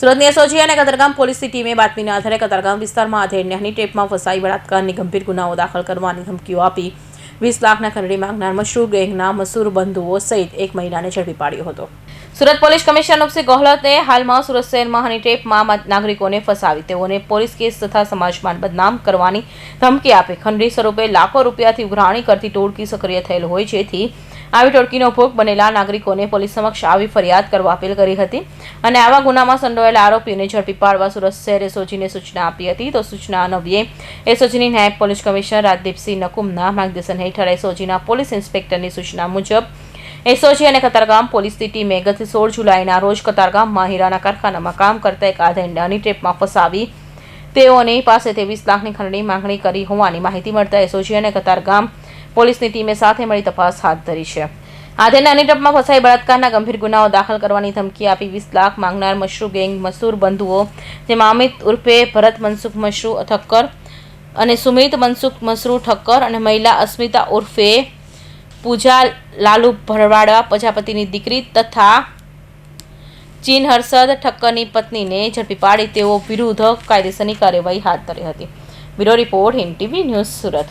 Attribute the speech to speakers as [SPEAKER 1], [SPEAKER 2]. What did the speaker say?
[SPEAKER 1] સુરતની એસઓજી અને કતારગામ પોલીસની ટીમે બાતમીના આધારે કતારગામ વિસ્તારમાં આધેડને ટેપમાં ફસાઈ બળાત્કારની ગંભીર ગુનાઓ દાખલ કરવાની ધમકીઓ આપી. વીસ લાખના ખંડણી માંગનાર મશરૂર ગેંગના મસૂર બંધુઓ સહિત એક મહિલાને ઝડપી પાડ્યો હતો. સુરત પોલીસ કમિશનર ઉપસી ગોહલતે હાલમાં સુરત શહેરમાં હનીટેપમાં નાગરિકોને ફસાવી તેઓને પોલીસ કેસ તથા સમાજમાં બદનામ કરવાની ધમકી આપી. ખંડી સ્વરૂપે લાખો રૂપિયાથી ઉઘરાણી કરતી ટોળકી સક્રિય થયેલ હોય જેથી આવી ટોળકીનો ભોગ બનેલા નાગરિકોને પોલીસ સમક્ષ આવી ફરિયાદ કરવા અપીલ કરી હતી અને આવા ગુનામાં સંડોવાયેલા આરોપીઓને ઝડપી પાડવા સુરત શહેર એસઓજીને સૂચના આપી હતી. તો સૂચના અન્વયે એસઓજીની નાયબ પોલીસ કમિશનર રાજદીપસિંહ નકુમના માર્ગદર્શન હેઠળ એસઓજીના પોલીસ ઇન્સ્પેક્ટરની સૂચના મુજબ એસઓજી અને કતારગામ પોલીસની ટીમે ગત સોળ જુલાઈના રોજ કતારગામમાં હીરાના કારખાનામાં કામ કરતા એક આધેંડાની ટ્રેપમાં ફસાવી. તેઓની પાસે ત્રેવીસ લાખની ખંડની માંગણી કરી હોવાની માહિતી મળતા એસઓજી અને કતારગામ પોલીસની ટીમે સાથે મળી તપાસ હાથ ધરી છે. આધેડાની ટ્રેપમાં ફસાઈ બળાત્કારના ગંભીર ગુનાઓ દાખલ કરવાની ધમકી આપી વીસ લાખ માંગનાર મશરૂ ગેંગ મસૂર બંધુઓ, જેમાં અમિત ઉર્ફે ભરત મનસુખ મશરૂ ઠક્કર અને સુમિત મનસુખ મસરૂ ઠક્કર અને મહિલા અસ્મિતા ઉર્ફે પૂજા લાલુ ભરવાડા પ્રજાપતિની દીકરી તથા ચીન હર્ષદ ઠક્કરની પત્નીને ઝડપી પાડી તેઓ વિરુદ્ધ કાયદેસરની કાર્યવાહી હાથ ધરી હતી. Bureau report Hind TV news Surat.